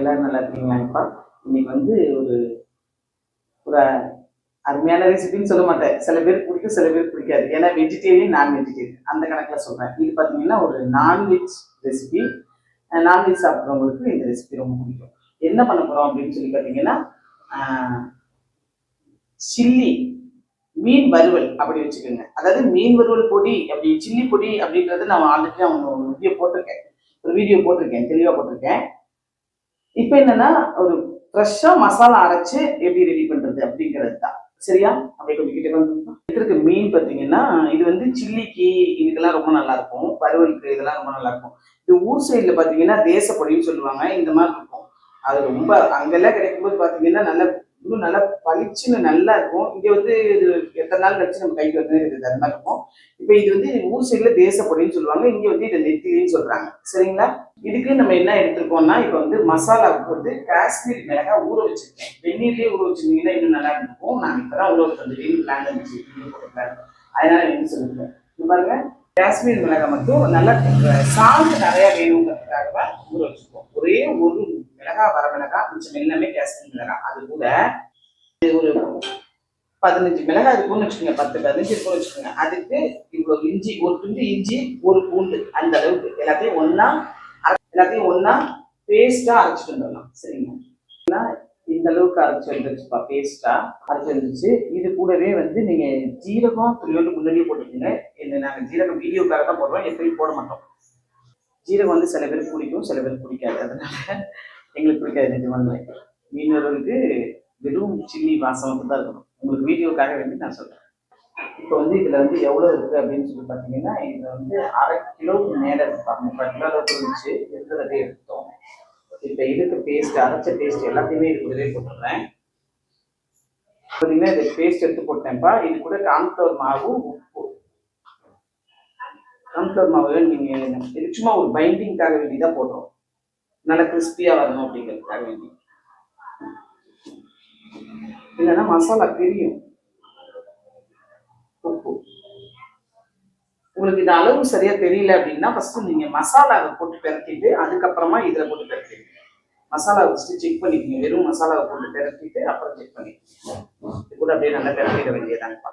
எல்லாரும் நல்லா இருக்கீங்களாப்பா இன்னைக்கு வந்து ஒரு ஒரு அருமையான ரெசிபின்னு சொல்ல மாட்டேன். சில பேருக்கு பிடிக்கும் சில பேர் பிடிக்காது. ஏன்னா வெஜிடேரியன் நான் வெஜிடேரியன் அந்த கணக்கில் சொல்கிறேன் இது பார்த்தீங்கன்னா ஒரு நான்வெஜ் ரெசிபி நான்வெஜ் சாப்பிட்றவங்களுக்கு இந்த ரெசிபி ரொம்ப பிடிக்கும். என்ன பண்ண போகிறோம் அப்படின்னு சொல்லி பார்த்தீங்கன்னா சில்லி மீன் வறுவல் அப்படி வச்சுக்கோங்க. அதாவது மீன் வறுவல் பொடி அப்படி சில்லி பொடி அப்படின்றது நான் ஆல்ரெடி அவங்க ஒரு வீடியோ போட்டிருக்கேன். ஒரு வீடியோ போட்டிருக்கேன். தெளிவாக போட்டிருக்கேன். இப்போ என்னன்னா ஒரு ஃப்ரெஷ்ஷாக மசாலா அரைச்சு எப்படி ரெடி பண்ணுறது அப்படிங்கிறது தான் சரியா அப்படியே கொஞ்சம் கிட்ட வந்து இருக்க மீன் பார்த்தீங்கன்னா இது வந்து சில்லிக்கு இதுக்கெல்லாம் ரொம்ப நல்லா இருக்கும் வறுவலுக்கு இதெல்லாம் ரொம்ப நல்லா இருக்கும் இது ஊர் சைடில் பார்த்தீங்கன்னா தேசப்பொடின்னு சொல்லுவாங்க. இந்த மாதிரி இருக்கும். அது ரொம்ப அங்கெல்லாம் கிடைக்கும்போது பார்த்தீங்கன்னா நல்ல இன்னும் நல்லா பளிச்சுன்னு நல்லா இருக்கும். இங்கே வந்து இது எத்தனை நாள் கழிச்சு நம்ம கைக்கு வந்து இது தரமாக இருக்கும். இப்போ இது வந்து ஊர் சைடில் தேசப்பொடின்னு சொல்லுவாங்க. இங்கே வந்து இதை நெத்திலின்னு சொல்கிறாங்க சரிங்களா? இதுக்கு நம்ம என்ன எடுத்துருக்கோம்னா இப்போ வந்து மசாலாவுக்கு வந்து காஷ்மீர் மிளகாய் ஊற வச்சிருக்கேன். வெந்நீர்லேயே ஊற வச்சிருந்தீங்கன்னா இன்னும் நல்லா இருக்கும். நான் இப்போ தான் ஊற வச்சிருந்தேன் பிளான் இருந்துச்சு அதனால என்ன சொல்லிருக்கேன் பாருங்க. காஷ்மீர் மிளகாய் மட்டும் நல்லா சாந்து நிறையா வேணுங்கிறதுக்காக ஊற வச்சுருக்கோம். ஒரே ஒரு மிளகா வர மிளகாய் மிச்சம் எல்லாமே காஷ்மீர் மிளகாய் அது கூட இது ஒரு பதினஞ்சு மிளகாய் இருக்கும்னு வச்சுக்கோங்க பத்து பதினஞ்சு இருக்கும்னு வச்சுக்கோங்க. அதுக்கு இவ்வளவு இஞ்சி ஒரு துண்டு இஞ்சி ஒரு பூண்டு அந்த அளவுக்கு எல்லாத்தையும் ஒன்றா எல்லாத்தையும் ஒன்றா பேஸ்டா அரைச்சிட்டு வந்துடலாம். சரிங்களா? ஏன்னா இந்த அளவுக்கு அரைச்சி வந்துருச்சுப்பா பேஸ்டா அரைச்சி வந்துருச்சு. இது கூடவே வந்து நீங்க ஜீரகம் துளியோண்டு முன்னாடியே போட்டுக்கோங்க. இந்த நாங்க ஜீரகம் வீடியோக்காக தான் போடுறோம் எப்பயும் போட மாட்டோம். ஜீரகம் வந்து சில பேருக்கு பிடிக்கும் சில பேருக்கு பிடிக்காது. அதனால எங்களுக்கு பிடிக்காது நிஜமானே மீனவர்களுக்கு வெறும் சில்லி வாசம் மட்டும் தான் இருக்கணும். உங்களுக்கு வீடியோக்காக வேண்டி நான் சொல்கிறேன் இப்போ வந்து இதில் வந்து எவ்வளோ இருக்குது அப்படின்னு சொல்லி பார்த்தீங்கன்னா இதில் வந்து அரை கிலோவுக்கு மேலே இருப்பாங்க முப்பது கிலோ அளவுக்கு இருந்துச்சு. இருக்கிறதே எடுத்தோம். இப்போ இதுக்கு பேஸ்ட் அரைச்ச பேஸ்ட் எல்லாத்தையுமே இது கூடவே போட்டுடுறேன். பார்த்தீங்கன்னா இது பேஸ்ட் எடுத்து போட்டேன்ப்பா. இது கூட கார்ன்ஃப்ளவர் மாவு உப்பு. கார்ன்ஃப்ளவர் மாவு நீங்கள் இது சும்மா ஒரு பைண்டிங்காக வேண்டி தான் போடுறோம். நல்லா கிறிஸ்பியாக வரணும் அப்படிங்கிறதுக்காக வேண்டி இல்லைன்னா மசாலா பிரியும். உப்பு. உங்களுக்கு இந்த அளவு சரியா தெரியல அப்படின்னா ஃபர்ஸ்ட் நீங்க மசாலாவை போட்டு பிறக்கிட்டு அதுக்கப்புறமா இதுல போட்டு பெரட்டிடுங்க. மசாலாவை ஃபஸ்ட்டு செக் பண்ணிக்கோங்க. வெறும் மசாலாவை போட்டு பிறக்கிட்டு அப்புறம் செக் பண்ணிக்கோங்க. இது கூட அப்படியே நல்லா பெரட்டிட வேண்டியதாங்கப்பா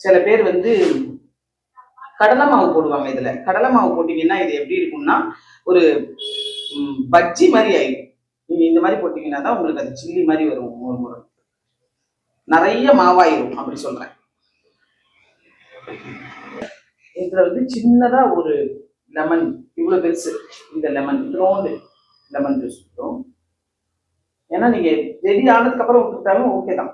சில பேர் வந்து கடலை மாவு போடுவாங்க இதில். கடலை மாவு போட்டிங்கன்னா இது எப்படி இருக்கும்னா ஒரு பஜ்ஜி மாதிரி ஆயிடும். நீங்கள் இந்த மாதிரி போட்டிங்கன்னா தான் உங்களுக்கு அது சில்லி மாதிரி வரும் ஒரு முறை. நிறைய மாவாயிரும் அப்படி சொல்கிறேன் இதில் வந்து சின்னதாக ஒரு லெமன் இவ்வளோ பெருசு. இந்த லெமன் இத்தனோண்டு லெமன் ஜூஸ் விட்டோம் ஏன்னா நீங்கள் ரெடி ஆனதுக்கப்புறம் விட்டுட்டாலும் ஓகே தான்.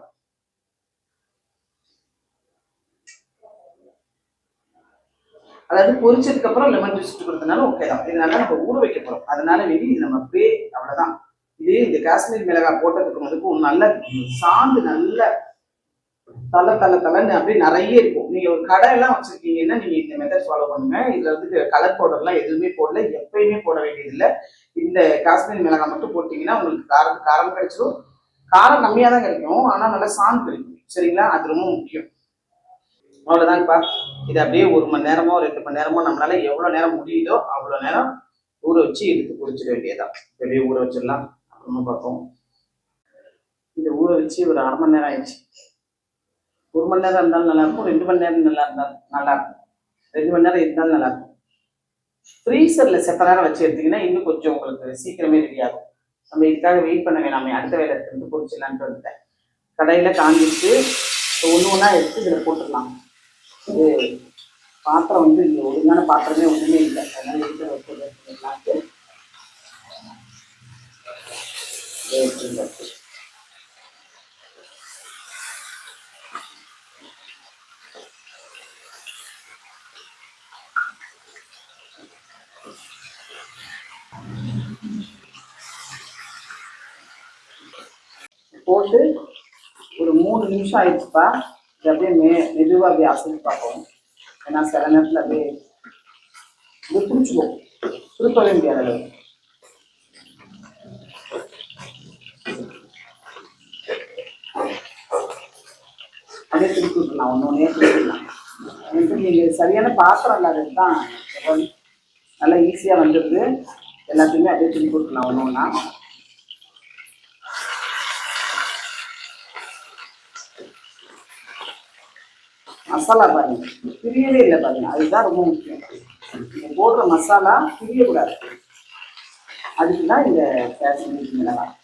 அதாவது பொரிச்சதுக்கு அப்புறம் லெமன் ஜூஸ் கொடுத்தனால ஓகே தான். இதனால நம்ம ஊற வைக்க போறோம். அதனால வெளியே இது நம்ம அப்படியே அவ்வளவுதான். இதே இந்த காஷ்மீர் மிளகாய் போட்டதுக்கு முதலுக்கும் நல்ல சாந்து நல்ல தலை தலை தலைன்னு அப்படியே நிறைய இருக்கும். நீங்க ஒரு கடை எல்லாம் வச்சிருக்கீங்கன்னா நீங்க இந்த மெத்தட் ஃபாலோ பண்ணுங்க. இதுல வந்து கலர் பவுடர்லாம் எதுவுமே போடல. எப்பயுமே போட வேண்டியதில்லை. இந்த காஷ்மீர் மிளகாய் மட்டும் போட்டீங்கன்னா உங்களுக்கு காரம் காரம் கிடைச்சிடும் காரம் கம்மியா தான் கிடைக்கும். ஆனா நல்லா சாந்து கிடைக்கும். சரிங்களா? அது ரொம்ப முக்கியம். அவ்வளவுதான்ப்பா. இது அப்படியே ஒரு மணி நேரமோ ரெண்டு மணி நேரமோ நம்மளால எவ்வளவு நேரம் முடியுதோ அவ்வளவு நேரம் ஊற வச்சு எடுத்து குடிச்சிட வேண்டியதான் வெளியே ஊற வச்சிடலாம். அப்புறமா பார்ப்போம். இதை ஊற வச்சு ஒரு அரை மணி நேரம் ஆயிடுச்சு. ஒரு மணி நேரம் இருந்தாலும் நல்லா இருக்கும் ரெண்டு மணி நேரம் நல்லா இருந்தாலும் நல்லா இருக்கும். ரெண்டு மணி நேரம் இருந்தாலும் நல்லா இருக்கும். ஃப்ரீசர்ல செப்ப நேரம் வச்சு எடுத்தீங்கன்னா இன்னும் கொஞ்சம் உங்களுக்கு சீக்கிரமே ரெடி ஆகும். நம்ம இதுக்காக வெயிட் பண்ண வேணாமே அடுத்த வேலை இருந்து பொறிச்சிடலான்ட்டு வந்துட்டேன் கடையில காஞ்சிட்டு ஒன்று ஒன்றா எடுத்து இதில் போட்டுடலாம். இது பாத்திரம் வந்து இங்கே ஒழுங்கான பாத்திரமே ஒன்றுமே இல்லை. அதனால இருக்கிற வச்சுலான்ட்டு போட்டு ஒரு மூணு நிமிஷம் ஆயிடுச்சுப்பா. அப்படியே மே மெதுவாக அப்படியே அசைச்சு பார்ப்போம். ஏன்னா சில நேரத்தில் அப்படியே இது பிடிச்சிக்கும். திருப்பவே முடியாது அளவு. அப்படியே திருப்பி விட்டுலாம் ஒன்று ஒன்றே திருப்பிடலாம் எனக்கு நீங்கள் சரியான பாத்திரம் இல்லாதது தான் நல்லா ஈஸியாக வந்துடுது எல்லாத்தையுமே அப்படியே திருப்பி விட்டுலாம் ஒன்று ஒன்றா மசாலா பாருங்க. பிரியவே இல்லை பாருங்க. அதுதான் ரொம்ப முக்கியம். நீங்கள் போடுற மசாலா பிரியக்கூடாது. அதுக்கு தான் இந்த காஷ்மீரி மிளகாய்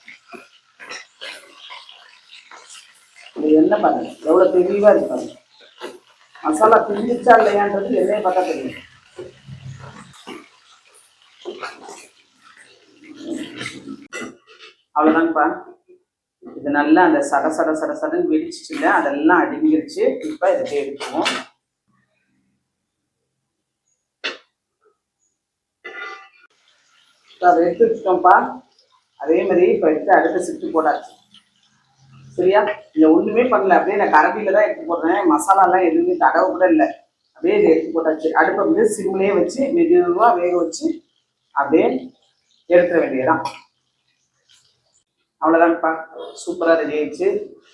இது என்ன பாருங்க? எவ்வளோ தெளிவாக இருக்கு மசாலா பிரிஞ்சிச்சா இல்லையான்றது என்னையும் பார்த்தா தெரியும். அவ்வளோதாங்கப்பா இது நல்லா அந்த சட சட சட சடன்னு வெடிச்சிச்சுல அதெல்லாம் அடங்கிருச்சு. இப்போ இதை எடுத்துவோம் அதை எடுத்து வச்சுட்டோம்ப்பா. அதே மாதிரி இப்போ எடுத்து அடுத்த சிட்டு போட்டாச்சு. சரியா? இல்லை ஒன்றுமே பண்ணல. அப்படியே நான் கரண்டியில் தான் எடுத்து போடுறேன். மசாலாலாம் எதுவுமே தடவை கூட இல்லை. அப்படியே இதை எடுத்து போட்டாச்சு. அடுப்பை வந்து சிம்லேயே வச்சு மெதுவாக வேக வச்சு அப்படியே எடுத்துட வேண்டியதான் அவ்வளோதான்ப்பா சூப்பராக ரெடி ஆயிடுச்சு.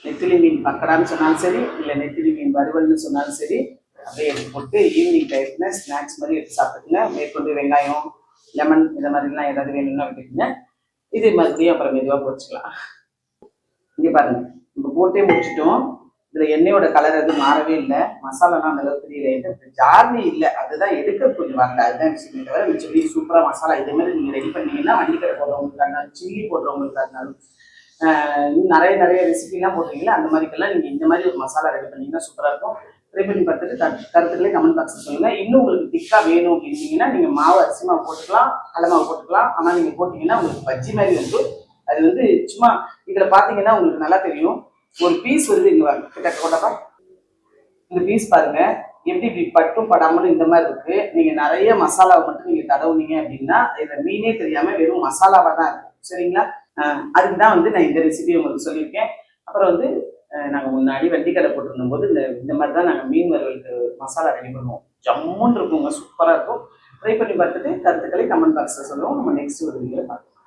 நெத்திலி மீன் பக்கடான்னு சொன்னாலும் சரி இல்லை நெத்திலி மீன் வறுவல்னு சொன்னாலும் சரி அப்படியே எடுத்து போட்டு ஈவினிங் டைத்தில் ஸ்நாக்ஸ் மாதிரி எடுத்து சாப்பிட்டுங்க மேற்கொண்டு வெங்காயம் லெமன் இந்த மாதிரிலாம் ஏதாவது வேணும்னா விட்டுக்குங்க. இது மறுபடியும் அப்புறம் மெதுவாக பொரிச்சுக்கலாம் இங்கே பாருங்கள் நம்ம போட்டே முடிச்சிட்டோம். இதில் எண்ணெயோட கலர் எதுவும் மாறவே இல்லை. மசாலாலாம் அந்த அளவுக்கு தெரியல ஜார்னி இல்லை. அதுதான் எடுக்க கொஞ்சம் வரல. அதுதான் விஷயமே தவிர மிச்சபடி சூப்பராக மசாலா இதே மாதிரி நீங்கள் ரெடி பண்ணீங்கன்னா வண்டிக்கடை போடுறவங்களுக்கு இருந்தாலும் சில்லி போடுறவங்களுக்கு இருந்தாலும் நிறைய நிறைய ரெசிபிலாம் போடுறீங்களா அந்த மாதிரிக்கெல்லாம் நீங்கள் இந்த மாதிரி ஒரு மசாலா ரெடி பண்ணீங்கன்னா சூப்பராக இருக்கும். ட்ரை பண்ணி பார்த்துட்டு கரு- கமெண்ட் பாக்ஸில் சொல்லுங்கள் இன்னும் உங்களுக்கு திக்காக வேணும் அப்படின்னீங்கன்னா நீங்கள் மாவு அரிசி மாவு போட்டுக்கலாம் கடலை மாவு போட்டுக்கலாம். ஆனால் நீங்கள் போட்டிங்கன்னா உங்களுக்கு பஜ்ஜி மாதிரி வந்து அது வந்து சும்மா இதில் பார்த்தீங்கன்னா உங்களுக்கு நல்லா தெரியும். ஒரு பீஸ் வருது இங்கே வாங்க கிட்ட கொண்டப்பா இந்த பீஸ் பாருங்க. எப்படி இப்படி பட்டும் படாமலும் இந்த மாதிரி இருக்கு. நீங்க நிறைய மசாலாவை மட்டும் நீங்க தடவுனீங்க அப்படின்னா இதுல மீனே தெரியாம வெறும் மசாலாவா தான் இருக்கும் சரிங்களா? ஆஹ் அதுக்கு தான் வந்து நான் இந்த ரெசிபி உங்களுக்கு சொல்லியிருக்கேன். அப்புறம் வந்து நாங்கள் நாங்க முன்னாடி வண்டி கடை போது இந்த இந்த மாதிரி தான் நாங்க மீன் வறுவலுக்கு மசாலா ரெடி பண்ணுவோம். ஜம்முன்னு இருக்குங்க. சூப்பரா இருக்கும். ட்ரை பண்ணி பார்த்துட்டு கருத்துக்களை கமெண்ட் பாக்ஸ்ல சொல்லுவோம். நம்ம நெக்ஸ்ட் ஒரு வீடியோ பார்க்கலாம்.